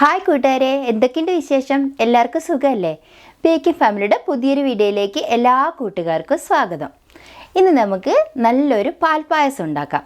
Hi കൂട്ടുകാരെ. എന്തൊക്കെയുണ്ട് വിശേഷം? എല്ലാവർക്കും സുഖമല്ലേ? ബേക്കിംഗ് ഫാമിലിയുടെ പുതിയൊരു വീഡിയോയിലേക്ക് എല്ലാ കൂട്ടുകാർക്കും സ്വാഗതം. ഇന്ന് നമുക്ക് നല്ലൊരു പാൽപ്പായസം ഉണ്ടാക്കാം.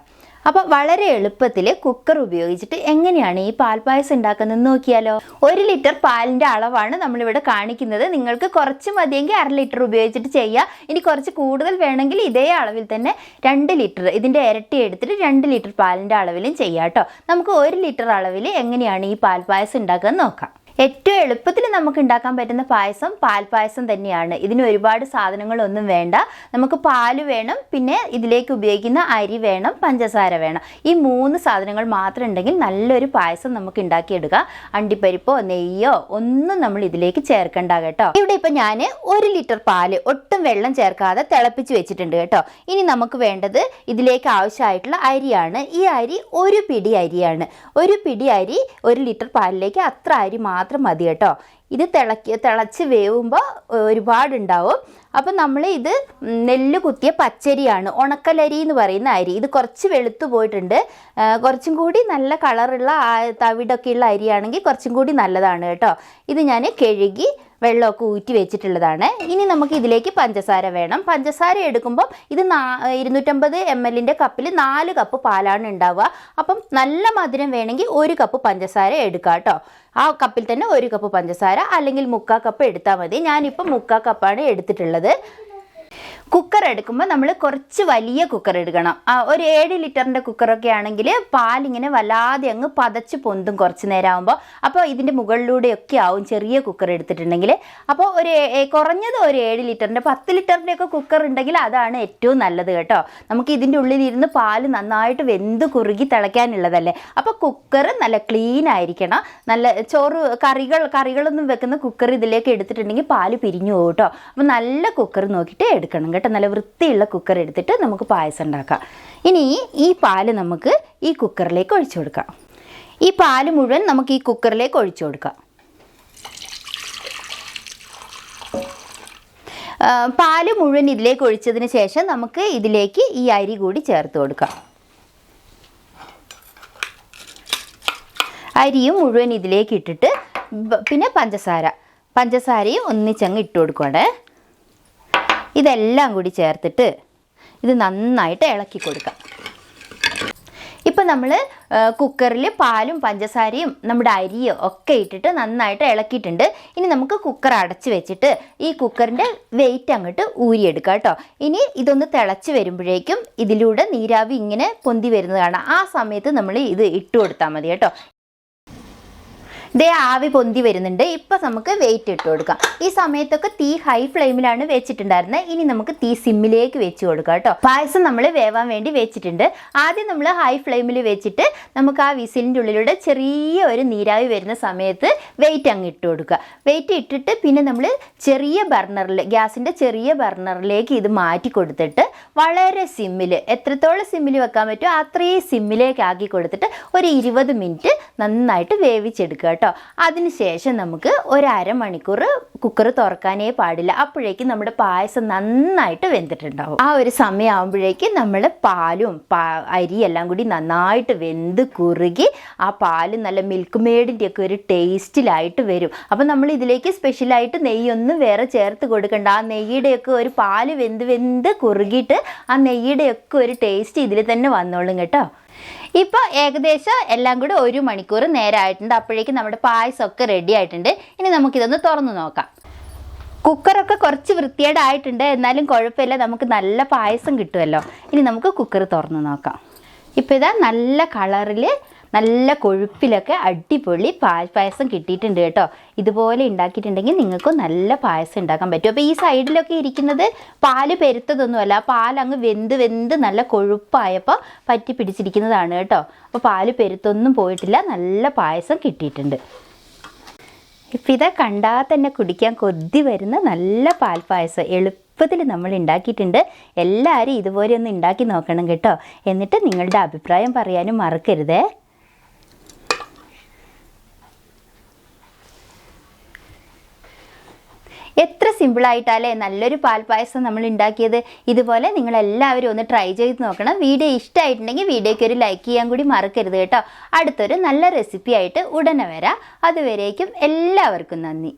അപ്പോൾ വളരെ എളുപ്പത്തിൽ കുക്കർ ഉപയോഗിച്ചിട്ട് എങ്ങനെയാണ് ഈ പാൽപ്പായസം ഉണ്ടാക്കുന്നതെന്ന് നോക്കിയാലോ? ഒരു ലിറ്റർ പാലിന്റെ അളവാണ് നമ്മളിവിടെ കാണിക്കുന്നത്. നിങ്ങൾക്ക് കുറച്ച് മതിയെങ്കിൽ അര ലിറ്റർ ഉപയോഗിച്ചിട്ട് ചെയ്യാം. ഇനി കുറച്ച് കൂടുതൽ വേണമെങ്കിൽ ഇതേ അളവിൽ തന്നെ രണ്ട് ലിറ്റർ ഇതിന്റെ ഇരട്ടി എടുത്തിട്ട് രണ്ട് ലിറ്റർ പാലിന്റെ അളവിലും ചെയ്യാം കേട്ടോ നമുക്ക് ഒരു ലിറ്റർ അളവിൽ എങ്ങനെയാണ് ഈ പാൽപ്പായസം ഉണ്ടാക്കുക നോക്കാം. ഏറ്റവും എളുപ്പത്തിൽ നമുക്ക് ഉണ്ടാക്കാൻ പറ്റുന്ന പായസം പാൽപ്പായസം തന്നെയാണ്. ഇതിന് ഒരുപാട് സാധനങ്ങളൊന്നും വേണ്ട. നമുക്ക് പാൽ വേണം പിന്നെ ഇതിലേക്ക് ഉപയോഗിക്കുന്ന അരി വേണം പഞ്ചസാര വേണം. ഈ മൂന്ന് സാധനങ്ങൾ മാത്രം ഉണ്ടെങ്കിൽ നല്ലൊരു പായസം നമുക്ക് ഉണ്ടാക്കിയെടുക്കുക അണ്ടിപ്പരിപ്പോ നെയ്യോ ഒന്നും നമ്മൾ ഇതിലേക്ക് ചേർക്കണ്ട കേട്ടോ. ഇവിടെ ഇപ്പം ഞാൻ ഒരു ലിറ്റർ പാൽ ഒട്ടും വെള്ളം ചേർക്കാതെ തിളപ്പിച്ച് വെച്ചിട്ടുണ്ട് കേട്ടോ. ഇനി നമുക്ക് വേണ്ടത് ഇതിലേക്ക് ആവശ്യമായിട്ടുള്ള അരിയാണ്. ഈ അരി ഒരു പിടി അരിയാണ്. ഒരു പിടി അരി ഒരു ലിറ്റർ പാലിലേക്ക് അത്ര അരി മാത്രം മതി കേട്ടോ. ഇത് തിളക്കി തിളച്ച് വേവുമ്പോൾ ഒരുപാടുണ്ടാവും. അപ്പം നമ്മൾ ഇത് നെല്ല് കുത്തിയ പച്ചരിയാണ് ഉണക്കലരി എന്ന് പറയുന്ന അരി. ഇത് കുറച്ച് വെളുത്തു പോയിട്ടുണ്ട്. കുറച്ചും കൂടി നല്ല കളറുള്ള തവിടൊക്കെയുള്ള അരിയാണെങ്കിൽ കുറച്ചും കൂടി നല്ലതാണ് കേട്ടോ. ഇത് ഞാൻ കഴുകി വെള്ളമൊക്കെ ഊറ്റി വെച്ചിട്ടുള്ളതാണ്. ഇനി നമുക്ക് ഇതിലേക്ക് പഞ്ചസാര വേണം. പഞ്ചസാര എടുക്കുമ്പോൾ ഇത് നാ ഇരുന്നൂറ്റമ്പത് എം എല്ലിന്റെ കപ്പിൽ നാല് കപ്പ് പാലാണ് ഉണ്ടാവുക. അപ്പം നല്ല മധുരം വേണമെങ്കിൽ ഒരു കപ്പ് പഞ്ചസാര എടുക്കുക കേട്ടോ. ആ കപ്പിൽ തന്നെ ഒരു കപ്പ് പഞ്ചസാര അല്ലെങ്കിൽ മുക്കാൽ കപ്പ് എടുത്താൽ മതി. ഞാനിപ്പോൾ മുക്കാൽ കപ്പാണ് എടുത്തിട്ടുള്ളത്. കുക്കർ എടുക്കുമ്പോൾ നമ്മൾ കുറച്ച് വലിയ കുക്കർ എടുക്കണം. ഒരു ഏഴ് ലിറ്ററിന്റെ കുക്കറൊക്കെ ആണെങ്കിൽ പാലിങ്ങനെ വല്ലാതെ അങ്ങ് പതച്ച് പൊന്തും കുറച്ച് നേരം ആകുമ്പോൾ അപ്പോൾ ഇതിന്റെ മുകളിലൂടെയൊക്കെ ആവും ചെറിയ കുക്കർ എടുത്തിട്ടുണ്ടെങ്കിൽ അപ്പോൾ ഒരു കുറഞ്ഞത് ഒരു ഏഴ് ലിറ്ററിന്റെ പത്ത് ലിറ്ററിന്റെയൊക്കെ കുക്കർ ഉണ്ടെങ്കിൽ അതാണ് ഏറ്റവും നല്ലത് കേട്ടോ. നമുക്ക് ഇതിന്റെ ഉള്ളിലിരുന്ന് പാൽ നന്നായിട്ട് വെന്ത് കുറുകി തിളയ്ക്കാനുള്ളതല്ലേ. അപ്പോൾ കുക്കർ നല്ല ക്ലീൻ ആയിരിക്കണം. നല്ല ചോറ് കറികൾ കറികളൊന്നും വെക്കുന്ന കുക്കർ ഇതിലേക്ക് എടുത്തിട്ടുണ്ടെങ്കിൽ പാൽ പിരിഞ്ഞു പോകും കേട്ടോ. അപ്പോൾ നല്ല കുക്കർ നോക്കിയിട്ട് എടുക്കണം കേട്ടോ നല്ല വൃത്തിയുള്ള കുക്കർ എടുത്തിട്ട് നമുക്ക് പായസം ഉണ്ടാക്കാം. ഇനി ഈ പാൽ നമുക്ക് ഈ കുക്കറിലേക്ക് ഒഴിച്ചു കൊടുക്കാം. ഈ പാൽ മുഴുവൻ നമുക്ക് ഈ കുക്കറിലേക്ക് ഒഴിച്ചു കൊടുക്കാം. പാൽ മുഴുവൻ ഇതിലേക്ക് ഒഴിച്ചതിന് ശേഷം നമുക്ക് ഇതിലേക്ക് ഈ അരി കൂടി ചേർത്ത് കൊടുക്കാം. അരിയും മുഴുവൻ ഇതിലേക്ക് ഇട്ടിട്ട് പിന്നെ പഞ്ചസാര. പഞ്ചസാരയും ഒന്നിച്ചങ്ങ് ഇട്ട് കൊടുക്കുകയാണ് ഇതെല്ലാം കൂടി ചേർത്തിട്ട് ഇത് നന്നായിട്ട് ഇളക്കി കൊടുക്കാം. ഇപ്പം നമ്മൾ കുക്കറിൽ പാലും പഞ്ചസാരയും നമ്മുടെ അരിയും ഒക്കെ ഇട്ടിട്ട് നന്നായിട്ട് ഇളക്കിയിട്ടുണ്ട്. ഇനി നമുക്ക് കുക്കർ അടച്ച് വെച്ചിട്ട് ഈ കുക്കറിന്റെ വെയിറ്റ് അങ്ങോട്ട് ഊരിയെടുക്കാം കേട്ടോ. ഇനി ഇതൊന്ന് തിളച്ച് വരുമ്പോഴേക്കും ഇതിലൂടെ നീരാവി ഇങ്ങനെ പൊന്തി വരുന്നത് ആ സമയത്ത് നമ്മൾ ഇത് ഇട്ട് കൊടുത്താൽ മതി കേട്ടോ. ദേ ആവി പൊന്തി വരുന്നുണ്ട്. ഇപ്പം നമുക്ക് വെയിറ്റ് ഇട്ട് കൊടുക്കാം. ഈ സമയത്തൊക്കെ തീ ഹൈ ഫ്ലെയിമിലാണ് വെച്ചിട്ടുണ്ടായിരുന്നത് ഇനി നമുക്ക് തീ സിമ്മിലേക്ക് വെച്ച് കൊടുക്കാം കേട്ടോ. പായസം നമ്മൾ വേവാൻ വേണ്ടി വെച്ചിട്ടുണ്ട്. ആദ്യം നമ്മൾ ഹൈ ഫ്ലെയിമിൽ വെച്ചിട്ട് നമുക്ക് ആ വിസിലിന്റെ ഉള്ളിലൂടെ ചെറിയ ഒരു നീരാവി വരുന്ന സമയത്ത് വെയിറ്റ് അങ്ങ് ഇട്ട് കൊടുക്കുക. വെയിറ്റ് ഇട്ടിട്ട് പിന്നെ നമ്മൾ ചെറിയ ബർണറിൽ ഗ്യാസിന്റെ ചെറിയ ബർണറിലേക്ക് ഇത് മാറ്റി കൊടുത്തിട്ട് വളരെ സിമ്മിൽ എത്രത്തോളം സിമ്മിൽ വെക്കാൻ പറ്റുമോ അത്രയും സിമ്മിലേക്ക് ആക്കി കൊടുത്തിട്ട് ഒരു ഇരുപത് മിനിറ്റ് നന്നായിട്ട് വേവിച്ചെടുക്കുക അതിനുശേഷം നമുക്ക് ഒരു അരമണിക്കൂർ കുക്കർ തുറക്കാനേ പാടില്ല. അപ്പോഴേക്കും നമ്മുടെ പായസം നന്നായിട്ട് വെന്തിട്ടുണ്ടാവും. ആ ഒരു സമയമാകുമ്പോഴേക്കും നമ്മൾ പാലും പാ അരി എല്ലാം കൂടി നന്നായിട്ട് വെന്ത് കുറുകി ആ പാൽ നല്ല മിൽക്ക് മെയ്ഡിന്റെ ഒക്കെ ഒരു ടേസ്റ്റിലായിട്ട് വരും. അപ്പം നമ്മൾ ഇതിലേക്ക് സ്പെഷ്യലായിട്ട് നെയ്യൊന്നും വേറെ ചേർത്ത് കൊടുക്കണ്ട. ആ നെയ്യുടെയൊക്കെ ഒരു പാൽ വെന്ത് വെന്ത് കുറുകിയിട്ട് ആ നെയ്യുടെയൊക്കെ ഒരു ടേസ്റ്റ് ഇതിൽ തന്നെ വന്നോളും കേട്ടോ. ഇപ്പോൾ ഏകദേശം എല്ലാം കൂടി ഒരു മണിക്കൂർ നേരമായിട്ടുണ്ട് അപ്പോഴേക്കും നമ്മുടെ പായസമൊക്കെ റെഡി ആയിട്ടുണ്ട്. ഇനി നമുക്കിതൊന്ന് തുറന്നു നോക്കാം. കുക്കറൊക്കെ കുറച്ച് വൃത്തിയേടായിട്ടുണ്ട് എന്നാലും കുഴപ്പമില്ല. നമുക്ക് നല്ല പായസം കിട്ടുമല്ലോ. ഇനി നമുക്ക് കുക്കർ തുറന്നു നോക്കാം. ഇപ്പോൾ ഇതാ നല്ല കളറിൽ നല്ല കൊഴുപ്പിലൊക്കെ അടിപൊളി പായസം കിട്ടിയിട്ടുണ്ട് കേട്ടോ. ഇതുപോലെ ഉണ്ടാക്കിയിട്ടുണ്ടെങ്കിൽ നിങ്ങൾക്ക് നല്ല പായസം ഉണ്ടാക്കാൻ പറ്റും. അപ്പോൾ ഈ സൈഡിലൊക്കെ ഇരിക്കുന്നത് പാൽ പെരുത്തതൊന്നുമല്ല. പാൽ അങ്ങ് വെന്ത് വെന്ത് നല്ല കൊഴുപ്പായപ്പോൾ പറ്റി പിടിച്ചിരിക്കുന്നതാണ് കേട്ടോ. അപ്പോൾ പാൽ പെരുത്തൊന്നും പോയിട്ടില്ല. നല്ല പായസം കിട്ടിയിട്ടുണ്ട്. ഇപ്പം ഇതാ കണ്ടാൽ തന്നെ കുടിക്കാൻ കൊതി വരുന്ന നല്ല പാൽപ്പായസം എളുപ്പത്തിൽ നമ്മൾ ഉണ്ടാക്കിയിട്ടുണ്ട്. എല്ലാവരും ഇതുപോലെ ഒന്ന് ഉണ്ടാക്കി നോക്കണം കേട്ടോ. എന്നിട്ട് നിങ്ങളുടെ അഭിപ്രായം പറയാനും മറക്കരുതേ. സിമ്പിളായിട്ടല്ലേ നല്ലൊരു പാൽപ്പായസം നമ്മൾ ഉണ്ടാക്കിയത് ഇതുപോലെ നിങ്ങൾ എല്ലാവരും ഒന്ന് ട്രൈ ചെയ്ത് നോക്കണം. വീഡിയോ ഇഷ്ടമായിട്ടുണ്ടെങ്കിൽ വീഡിയോയ്ക്ക് ഒരു ലൈക്ക് ചെയ്യാൻ കൂടി മറക്കരുത് കേട്ടോ. അടുത്തൊരു നല്ല റെസിപ്പി ആയിട്ട് ഉടനെ വരാം. അതുവരേക്കും എല്ലാവർക്കും നന്ദി.